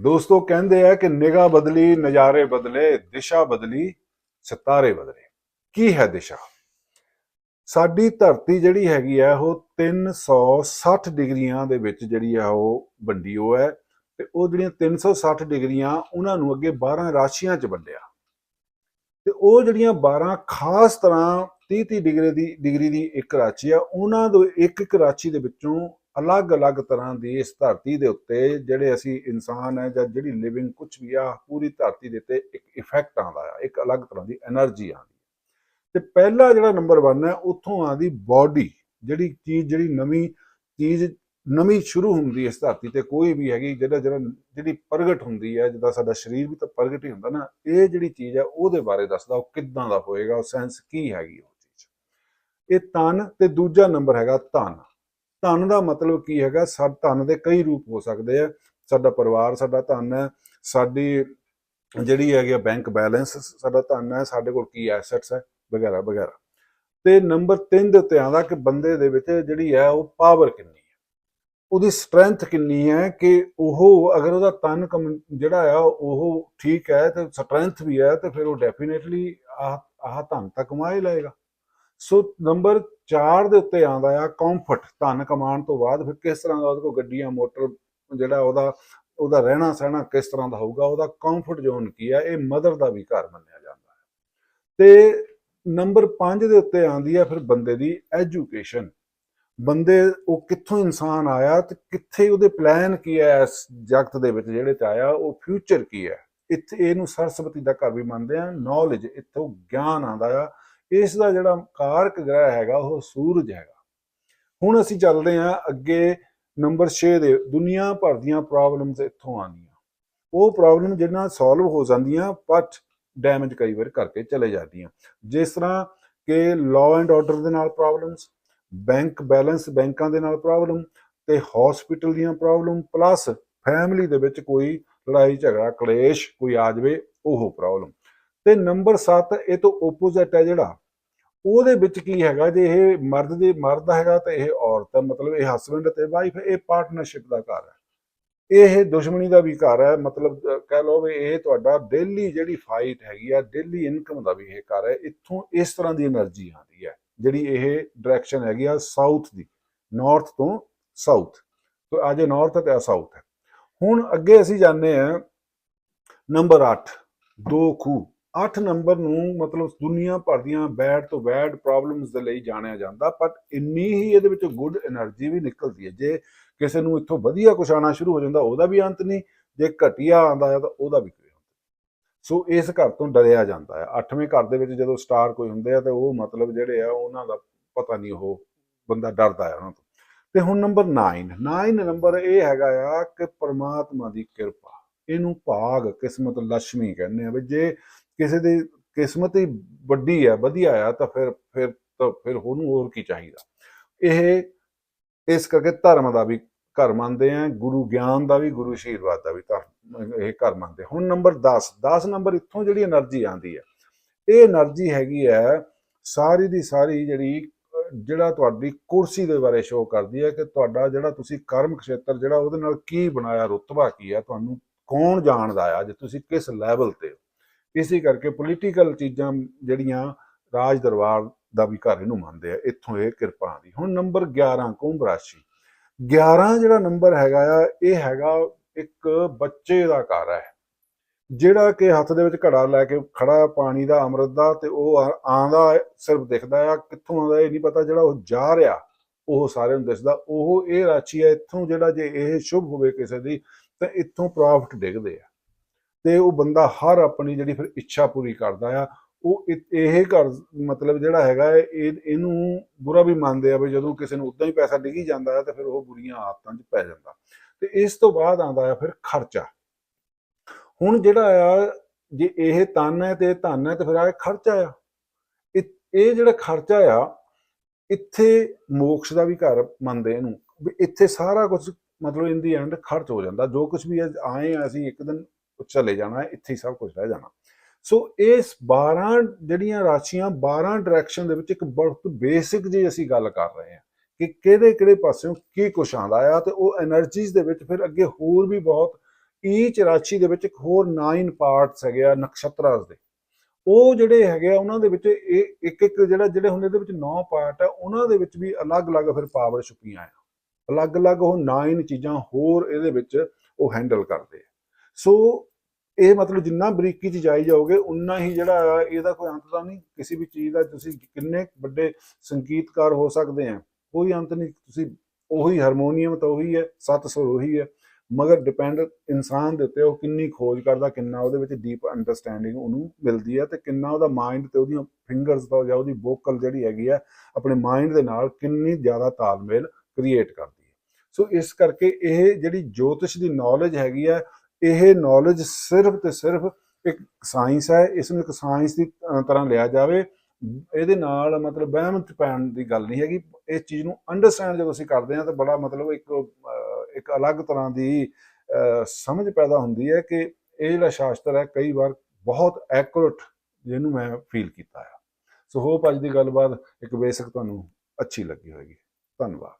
ਦੋਸਤੋ, ਕਹਿੰਦੇ ਆ ਕਿ ਨਿਗਾਹ ਬਦਲੀ, ਨਜ਼ਾਰੇ ਬਦਲੇ, ਦਿਸ਼ਾ ਬਦਲੀ, ਸਿਤਾਰੇ ਬਦਲੇ। ਕੀ ਹੈ ਦਿਸ਼ਾ? ਸਾਡੀ ਧਰਤੀ ਜਿਹੜੀ ਹੈਗੀ ਆ, ਉਹ 360 ਡਿਗਰੀਆਂ ਦੇ ਵਿੱਚ ਜਿਹੜੀ ਆ, ਉਹ ਵੰਡੀ ਹੋ ਹੈ ਤੇ ਉਹ ਜਿਹੜੀਆਂ 360 ਡਿਗਰੀਆਂ, ਉਹਨਾਂ ਨੂੰ ਅੱਗੇ 12 ਰਾਸ਼ੀਆਂ 'ਚ ਵੰਡਿਆ। ਤੇ ਉਹ ਜਿਹੜੀਆਂ 12 ਖਾਸ ਤਰ੍ਹਾਂ 30 30 ਡਿਗਰੀ ਦੀ ਡਿਗਰੀ ਦੀ ਇੱਕ ਰਾਸ਼ੀ ਆ, ਉਹਨਾਂ ਤੋਂ ਇੱਕ ਇੱਕ ਰਾਸ਼ੀ ਦੇ ਵਿੱਚੋਂ ਅਲੱਗ-ਅਲੱਗ ਤਰ੍ਹਾਂ ਦੀ ਇਸ ਧਰਤੀ ਦੇ ਉੱਤੇ ਜਿਹੜੇ ਅਸੀਂ ਇਨਸਾਨ ਹੈ ਜਾਂ ਜਿਹੜੀ ਲਿਵਿੰਗ ਕੁਝ ਵੀ ਆ, ਪੂਰੀ ਧਰਤੀ ਦੇ ਉੱਤੇ ਇੱਕ ਇਫੈਕਟ ਆਉਂਦਾ ਆ, ਇੱਕ ਅਲੱਗ ਤਰ੍ਹਾਂ ਦੀ એનર્ਜੀ ਆਉਂਦੀ ਤੇ ਪਹਿਲਾ ਜਿਹੜਾ ਨੰਬਰ 1 ਹੈ, ਉੱਥੋਂ ਆਂਦੀ ਬਾਡੀ ਜਿਹੜੀ ਚੀਜ਼, ਜਿਹੜੀ ਨਵੀਂ ਚੀਜ਼, ਨਵੀਂ ਸ਼ੁਰੂ ਹੁੰਦੀ ਇਸ ਧਰਤੀ ਤੇ ਕੋਈ ਵੀ ਹੈਗੀ, ਜਿਹੜਾ ਜਿਹੜਾ, ਜਿਹੜੀ ਪ੍ਰਗਟ ਹੁੰਦੀ ਹੈ ਜਿੱਦਾਂ ਸਾਡਾ ਸਰੀਰ ਵੀ ਤਾਂ ਪ੍ਰਗਟ ਹੀ ਹੁੰਦਾ ਨਾ, ਇਹ ਜਿਹੜੀ ਚੀਜ਼ ਹੈ ਉਹਦੇ ਬਾਰੇ ਦੱਸਦਾ, ਉਹ ਕਿੱਦਾਂ ਦਾ ਹੋਏਗਾ, ਉਹ ਸੈਂਸ ਕੀ ਹੈਗੀ ਉਹ ਚੀਜ਼। ਇਹ ਤਨ ਤੇ ਦੂਜਾ ਨੰਬਰ ਹੈਗਾ ਤਨ ਧਨ ਦਾ ਮਤਲਬ ਕੀ ਹੈਗਾ, ਸਾ, ਧਨ ਦੇ ਕਈ ਰੂਪ ਹੋ ਸਕਦੇ ਆ। ਸਾਡਾ ਪਰਿਵਾਰ ਸਾਡਾ ਧਨ ਹੈ, ਸਾਡੀ ਜਿਹੜੀ ਹੈਗੀ ਆ ਬੈਂਕ ਬੈਲੈਂਸ ਸਾਡਾ ਧਨ ਹੈ, ਸਾਡੇ ਕੋਲ ਕੀ ਐਸੈਟਸ ਹੈ, ਵਗੈਰਾ ਵਗੈਰਾ। ਤੇ ਨੰਬਰ 3 ਦੇ ਉੱਤੇ ਆਉਂਦਾ ਕਿ ਬੰਦੇ ਦੇ ਵਿੱਚ ਜਿਹੜੀ ਹੈ ਉਹ ਪਾਵਰ ਕਿੰਨੀ ਹੈ। ਉਹਦੀ ਸਟਰੈਂਥ ਕਿੰਨੀ ਹੈ ਕਿ ਉਹ ਅਗਰ ਉਹਦਾ ਤਨ ਕਮ- ਜਿਹੜਾ ਆ ਉਹ ਠੀਕ ਹੈ ਤੇ ਸਟਰੈਂਥ ਵੀ ਹੈ ਤੇ ਫਿਰ ਉਹ ਡੈਫੀਨੇਟਲੀ ਆਹ ਆਹ ਧਨ ਤਾਂ ਕਮਾ ਹੀ ਲਏਗਾ। ਸੋ ਨੰਬਰ 4 ਦੇ ਉੱਤੇ ਆਉਂਦਾ ਆ ਕੰਫਰਟ ਧਨ ਕਮਾਉਣ ਤੋਂ ਬਾਅਦ ਫਿਰ ਕਿਸ ਤਰ੍ਹਾਂ ਦਾ ਉਹਦੇ ਕੋਲ ਗੱਡੀਆਂ, ਮੋਟਰ ਜਿਹੜਾ ਉਹਦਾ ਉਹਦਾ ਰਹਿਣਾ ਸਹਿਣਾ ਕਿਸ ਤਰ੍ਹਾਂ ਦਾ ਹੋਊਗਾ, ਉਹਦਾ ਕੰਫਰਟ ਜ਼ੋਨ ਕੀ ਆ, ਇਹ ਮਦਰ ਦਾ ਵੀ ਘਰ ਮੰਨਿਆ ਜਾਂਦਾ ਹੈ। ਤੇ ਨੰਬਰ 5 ਦੇ ਉੱਤੇ ਆਉਂਦੀ ਆ ਫਿਰ ਬੰਦੇ ਦੀ ਐਜੂਕੇਸ਼ਨ ਬੰਦੇ, ਉਹ ਕਿੱਥੋਂ ਇਨਸਾਨ ਆਇਆ ਤੇ ਕਿੱਥੇ ਉਹਦੇ ਪਲਾਨ ਕੀ ਹੈ ਇਸ ਜਗਤ ਦੇ ਵਿੱਚ ਜਿਹੜੇ ਤੇ ਆਇਆ, ਉਹ ਫਿਊਚਰ ਕੀ ਹੈ ਇੱਥੇ ਇਹਨੂੰ ਸਰਸਵਤੀ ਦਾ ਘਰ ਵੀ ਮੰਨਦੇ ਆ ਨੌਲੇਜ ਇੱਥੋਂ ਗਿਆਨ ਆਉਂਦਾ ਆ। ਇਸ ਦਾ ਜਿਹੜਾ ਕਾਰਕ ਗ੍ਰਹਿ ਹੈਗਾ, ਉਹ ਸੂਰਜ ਹੈਗਾ। ਹੁਣ ਅਸੀਂ ਚੱਲਦੇ ਹਾਂ ਅੱਗੇ ਨੰਬਰ 6 ਦੇ, ਦੁਨੀਆ ਭਰ ਦੀਆਂ ਪ੍ਰੋਬਲਮਸ ਇੱਥੋਂ ਆਉਂਦੀਆਂ। ਉਹ ਪ੍ਰੋਬਲਮ ਜਿਹਨਾਂ ਸੋਲਵ ਹੋ ਜਾਂਦੀਆਂ ਬਟ ਡੈਮੇਜ ਕਈ ਵਾਰ ਕਰਕੇ ਚਲੇ ਜਾਂਦੀਆਂ। ਜਿਸ ਤਰ੍ਹਾਂ ਕਿ ਲਾਅ ਐਂਡ ਆਰਡਰ ਦੇ ਨਾਲ ਪ੍ਰੋਬਲਮਸ ਬੈਂਕ ਬੈਲੈਂਸ ਬੈਂਕਾਂ ਦੇ ਨਾਲ ਪ੍ਰੋਬਲਮ ਤੇ ਹਸਪੀਟਲ ਦੀਆਂ ਪ੍ਰੋਬਲਮ ਪਲੱਸ ਫੈਮਿਲੀ ਦੇ ਵਿੱਚ ਕੋਈ ਲੜਾਈ ਝਗੜਾ, ਕਲੇਸ਼ ਕੋਈ ਆ ਜਾਵੇ, ਉਹ ਪ੍ਰੋਬਲਮ ਤੇ ਨੰਬਰ 7 ਇਹ ਤੋਂ ਆਪੋਜ਼ਿਟ ਹੈ ਜਿਹੜਾ ਉਹਦੇ ਵਿੱਚ ਕੀ ਹੈਗਾ, ਜੇ ਇਹ ਮਰਦ ਦੇ, ਮਰਦ ਹੈਗਾ ਤਾਂ ਇਹ ਔਰਤ ਹੈ, ਮਤਲਬ ਇਹ ਹਸਬੰਡ ਤੇ ਵਾਈਫ ਇਹ ਪਾਰਟਨਰਸ਼ਿਪ ਦਾ ਘਰ ਹੈ। ਇਹ ਦੁਸ਼ਮਣੀ ਦਾ ਵੀ ਘਰ ਹੈ, ਮਤਲਬ ਕਹਿ ਲਓ ਵੀ ਇਹ ਤੁਹਾਡਾ ਡੇਲੀ ਜਿਹੜੀ ਫਾਈਟ ਹੈਗੀ ਆ ਡੇਲੀ ਇਨਕਮ ਦਾ ਵੀ ਇਹ ਘਰ ਹੈ, ਇੱਥੋਂ ਇਸ ਤਰ੍ਹਾਂ ਦੀ એનર્ਜੀ ਆਉਂਦੀ ਹੈ, ਜਿਹੜੀ ਇਹ ਡਾਇਰੈਕਸ਼ਨ ਹੈਗੀ ਆ ਸਾਊਥ ਦੀ ਨਾਰਥ ਤੋਂ ਸਾਊਥ ਤੋਂ ਅਜੇ ਨਾਰਥ ਤੇ ਆ ਸਾਊਥ ਹੈ। ਹੁਣ ਅੱਗੇ ਅਸੀਂ ਜਾਂਦੇ ਆ ਨੰਬਰ 8 ਦੋ ਖੂ ਅੱਠ ਨੰਬਰ ਨੂੰ ਮਤਲਬ ਦੁਨੀਆ ਭਰ ਦੀਆਂ ਬੈਡ ਤੋਂ ਬੈਡ ਪ੍ਰੋਬਲਮਸ ਦੇ ਲਈ ਜਾਣਿਆ ਜਾਂਦਾ, ਪਰ ਇੰਨੀ ਹੀ ਇਹਦੇ ਵਿੱਚ ਗੁੱਡ એનર્ਜੀ ਵੀ ਨਿਕਲਦੀ ਹੈ। ਜੇ ਕਿਸੇ ਨੂੰ ਇੱਥੋਂ ਵਧੀਆ ਕੁਝ ਆਣਾ ਸ਼ੁਰੂ ਹੋ ਜਾਂਦਾ, ਉਹਦਾ ਵੀ ਅੰਤ ਨਹੀਂ, ਜੇ ਘਟਿਆ ਆਉਂਦਾ ਹੈ ਤਾਂ ਉਹਦਾ ਵੀ ਕੋਈ ਸੋ ਇਸ ਘਰ ਤੋਂ ਡਰਿਆ ਜਾਂਦਾ ਹੈ। 8ਵੇਂ ਘਰ ਦੇ ਵਿੱਚ ਜਦੋਂ ਸਟਾਰ ਕੋਈ ਹੁੰਦੇ ਆ, ਤੇ ਉਹ ਮਤਲਬ ਜਿਹੜੇ ਆ, ਉਹਨਾਂ ਦਾ ਪਤਾ ਨਹੀਂ ਉਹ ਬੰਦਾ ਡਰਦਾ ਹੈ ਉਹਨਾਂ ਤੋਂ। ਤੇ ਹੁਣ ਨੰਬਰ 9 9 ਨੰਬਰ ਇਹ ਹੈਗਾ ਆ ਕਿ ਪਰਮਾਤਮਾ ਦੀ ਕਿਰਪਾ। ਇਹਨੂੰ ਭਾਗ ਕਿਸਮਤ ਲక్ష్ਮੀ ਕਹਿੰਦੇ ਆ ਵੀ ਜੇ ਕਿਸੇ ਦੀ ਕਿਸਮਤ ਹੀ ਵੱਡੀ ਆ, ਵਧੀਆ ਆ, ਤਾਂ ਫਿਰ ਫਿਰ, ਤਾਂ ਫਿਰ ਉਹਨੂੰ ਹੋਰ ਕੀ ਚਾਹੀਦਾ? ਇਹ, ਇਸ ਕਰਕੇ ਧਰਮ ਦਾ ਵੀ ਘਰ ਮੰਨਦੇ ਆ, ਗੁਰੂ ਗਿਆਨ ਦਾ ਵੀ, ਗੁਰੂ ਆਸ਼ੀਰਵਾਦ ਦਾ ਵੀ ਧਰਮ ਇਹ ਘਰ ਮੰਨਦੇ ਹੁਣ ਨੰਬਰ 10 10 ਨੰਬਰ ਇੱਥੋਂ ਜਿਹੜੀ એનર્ਜੀ ਆਂਦੀ ਹੈ ਇਹ એનર્ਜੀ ਹੈਗੀ ਹੈ ਸਾਰੀ ਦੀ ਸਾਰੀ ਜਿਹੜੀ, ਜਿਹੜਾ ਤੁਹਾਡੀ ਕੁਰਸੀ ਦੇ ਬਾਰੇ ਸ਼ੋਅ ਕਰਦੀ ਹੈ ਕਿ ਤੁਹਾਡਾ ਜਿਹੜਾ ਤੁਸੀਂ ਕਰਮ ਖੇਤਰ, ਜਿਹੜਾ ਉਹਦੇ ਨਾਲ ਕੀ ਬਣਾਇਆ, ਰੁਤਬਾ ਕੀ ਹੈ ਤੁਹਾਨੂੰ ਕੌਣ ਜਾਣਦਾ ਆ, ਜੇ ਤੁਸੀਂ ਕਿਸ ਲੈਵਲ ਤੇ ਇਸੇ ਕਰਕੇ ਪੋਲੀਟੀਕਲ ਚੀਜ਼ਾਂ ਜਿਹੜੀਆਂ ਰਾਜ ਦਰਬਾਰ ਦਾ ਵੀ ਘਰ ਇਹਨੂੰ ਮੰਨਦੇ ਆ, ਇੱਥੋਂ ਇਹ ਕਿਰਪਾ ਆਉਂਦੀ। ਹੁਣ ਨੰਬਰ 11 ਕੁੰਭ ਰਾਸ਼ੀ। 11 ਜਿਹੜਾ ਨੰਬਰ ਹੈਗਾ ਆ, ਇਹ ਹੈਗਾ ਇੱਕ ਬੱਚੇ ਦਾ ਘਰ ਹੈ। ਜਿਹੜਾ ਕਿ ਹੱਥ ਦੇ ਵਿੱਚ ਘੜਾ ਲੈ ਕੇ ਖੜਾ ਪਾਣੀ ਦਾ, ਅੰਮ੍ਰਿਤ ਦਾ ਤੇ ਉਹ ਆ- ਆਂਦਾ ਸਿਰਫ ਦਿਖਦਾ ਆ, ਕਿੱਥੋਂ ਆਉਂਦਾ ਇਹ ਨਹੀਂ ਪਤਾ, ਜਿਹੜਾ ਉਹ ਜਾ ਰਿਹਾ, ਉਹ ਸਾਰਿਆਂ ਨੂੰ ਦਿਸਦਾ। ਉਹ ਇਹ ਰਾਸ਼ੀ ਹੈ, ਇੱਥੋਂ ਜਿਹੜਾ ਜੇ ਇਹ ਸ਼ੁਭ ਹੋਵੇ ਕਿਸੇ ਦੀ, ਤਾਂ ਇੱਥੋਂ ਪ੍ਰੋਫਿਟ ਡਿੱਗਦੇ ਆ। ਤੇ ਉਹ ਬੰਦਾ ਹਰ ਆਪਣੀ ਜਿਹੜੀ ਫਿਰ ਇੱਛਾ ਪੂਰੀ ਕਰਦਾ ਆ, ਉਹ ਇਹ ਘਰ ਮਤਲਬ ਜਿਹੜਾ ਹੈਗਾ ਇਹ, ਇਹਨੂੰ ਬੁਰਾ ਵੀ ਮੰਨਦੇ ਆ ਵੀ ਜਦੋਂ ਕਿਸੇ ਨੂੰ ਉਦਾਂ ਹੀ ਪੈਸਾ ਡਿੱਗੀ ਜਾਂਦਾ ਹੈ ਤਾਂ ਫਿਰ ਉਹ ਬੁਰੀਆਂ ਆਦਤਾਂ 'ਚ ਪੈ ਜਾਂਦਾ। ਤੇ ਇਸ ਤੋਂ ਬਾਅਦ ਆਉਂਦਾ ਆ ਫਿਰ ਖਰਚਾ। ਹੁਣ ਜਿਹੜਾ ਆ, ਜੇ ਇਹ ਤਨ ਹੈ ਤੇ ਧਨ ਹੈ ਤੇ ਫਿਰ ਆ ਖਰਚਾ ਆ। ਇਹ ਇਹ ਜਿਹੜਾ ਖਰਚਾ ਆ, ਇੱਥੇ ਮੋਕਸ਼ ਦਾ ਵੀ ਘਰ ਮੰਨਦੇ ਇਹਨੂੰ। ਵੀ ਇੱਥੇ ਸਾਰਾ ਕੁਝ ਮਤਲਬ ਇਨ ਦੀ ਐਂਡ ਖਰਚ ਹੋ ਜਾਂਦਾ। ਜੋ ਕੁਝ ਵੀ ਆਏ ਆ ਅਸੀਂ ਇੱਕ ਦਿਨ ਚਲੇ ਜਾਣਾ, ਇੱਥੇ ਹੀ ਸਭ ਕੁਝ ਰਹਿ ਜਾਣਾ। ਸੋ ਇਸ 12 ਜਿਹੜੀਆਂ ਰਾਸ਼ੀਆਂ 12 ਡਾਇਰੈਕਸ਼ਨ ਦੇ ਵਿੱਚ ਇੱਕ ਬਹੁਤ ਬੇਸਿਕ ਜੀ ਅਸੀਂ ਗੱਲ ਕਰ ਰਹੇ ਹਾਂ ਕਿ ਕਿਹੜੇ ਕਿਹੜੇ ਪਾਸਿਓਂ ਕੀ ਕੁਛ ਆਂਦਾ ਆ ਤੇ ਉਹ એનર્ਜੀਜ਼ ਦੇ ਵਿੱਚ ਫਿਰ ਅੱਗੇ ਹੋਰ ਵੀ ਬਹੁਤ ਈਚ ਰਾਸ਼ੀ ਦੇ ਵਿੱਚ ਇੱਕ ਹੋਰ 9 ਪਾਰਟਸ ਹੈਗੇ ਆ ਨਕਸ਼ਤਰਾਸ ਦੇ। ਉਹ ਜਿਹੜੇ ਹੈਗੇ ਆ, ਉਹਨਾਂ ਦੇ ਵਿੱਚ ਇਹ ਇੱਕ ਇੱਕ ਜਿਹੜਾ, ਜਿਹੜੇ ਹੁੰਦੇ ਦੇ ਵਿੱਚ 9 ਪਾਰਟ ਆ, ਉਹਨਾਂ ਦੇ ਵਿੱਚ ਵੀ ਅਲੱਗ-ਅਲੱਗ ਫਿਰ ਪਾਵਰ ਛੁਪੀਆਂ ਆ। ਅਲੱਗ-ਅਲੱਗ ਉਹ 9 ਚੀਜ਼ਾਂ ਹੋਰ ਇਹਦੇ ਵਿੱਚ ਉਹ ਹੈਂਡਲ ਕਰਦੇ ਸੋ ਇਹ ਮਤਲਬ ਜਿੰਨਾ ਬਰੀਕੀ ਚ ਜਾਈ ਜਾਓਗੇ, ਉਨਾ ਹੀ ਜਿਹੜਾ ਇਹਦਾ ਕੋਈ ਅੰਤ ਤਾਂ ਨਹੀਂ। ਕਿਸੇ ਵੀ ਚੀਜ਼ ਦਾ ਤੁਸੀਂ ਕਿੰਨੇ ਵੱਡੇ ਸੰਗੀਤਕਾਰ ਹੋ ਸਕਦੇ ਆ, ਕੋਈ ਅੰਤ ਨਹੀਂ। ਤੁਸੀਂ ਉਹੀ ਹਾਰਮੋਨੀਅਮ ਤਾਂ ਉਹੀ ਹੈ, ਸੱਤ ਸੁਰ ਉਹੀ ਹੈ, ਮਗਰ ਡਿਪੈਂਡ ਇਨਸਾਨ ਦੇ ਉੱਤੇ ਉਹ ਕਿੰਨੀ ਖੋਜ ਕਰਦਾ, ਕਿੰਨਾ ਉਹਦੇ ਵਿੱਚ ਡੀਪ ਅੰਡਰਸਟੈਂਡਿੰਗ ਉਹਨੂੰ ਮਿਲਦੀ ਹੈ ਤੇ ਕਿੰਨਾ ਉਹਦਾ ਮਾਈਂਡ ਤੇ ਉਹਦੀਆਂ ਫਿੰਗਰਸ ਦਾ ਜਾਂ ਉਹਦੀ ਵੋਕਲ ਜਿਹੜੀ ਹੈਗੀ ਆ, ਆਪਣੇ ਮਾਈਂਡ ਦੇ ਨਾਲ ਕਿੰਨੀ ਜ਼ਿਆਦਾ ਤਾਲਮੇਲ ਕ੍ਰੀਏਟ ਕਰਦੀ ਹੈ। ਸੋ ਇਸ ਕਰਕੇ ਇਹ ਜਿਹੜੀ ਜੋਤਿਸ਼ ਦੀ ਨੌਲੇਜ ਹੈਗੀ ਆ ਇਹ ਨੌਲੇਜ ਸਿਰਫ ਤੇ ਸਿਰਫ ਇੱਕ ਸਾਇੰਸ ਹੈ ਇਸ ਨੂੰ ਇੱਕ ਸਾਇੰਸ ਦੀ ਤਰ੍ਹਾਂ ਲਿਆ ਜਾਵੇ। ਇਹਦੇ ਨਾਲ ਮਤਲਬ ਵਹਿਮ ਚ ਪੈਣ ਦੀ ਗੱਲ ਨਹੀਂ ਹੈਗੀ। ਇਸ ਚੀਜ਼ ਨੂੰ ਅੰਡਰਸਟੈਂਡ ਜਦੋਂ ਅਸੀਂ ਕਰਦੇ ਹਾਂ ਤਾਂ ਬੜਾ ਮਤਲਬ ਇੱਕ ਇੱਕ ਅਲੱਗ ਤਰ੍ਹਾਂ ਦੀ ਸਮਝ ਪੈਦਾ ਹੁੰਦੀ ਹੈ ਕਿ ਇਹ ਜਿਹੜਾ ਸ਼ਾਸਤਰ ਹੈ ਕਈ ਵਾਰ ਬਹੁਤ ਐਕੂਰੇਟ ਜਿਹਨੂੰ ਮੈਂ ਫੀਲ ਕੀਤਾ ਆ। ਸੋ ਹੋਪ ਅੱਜ ਦੀ ਗੱਲਬਾਤ ਇੱਕ ਬੇਸਿਕ ਤੁਹਾਨੂੰ ਅੱਛੀ ਲੱਗੀ ਹੋਵੇਗੀ ਧੰਨਵਾਦ।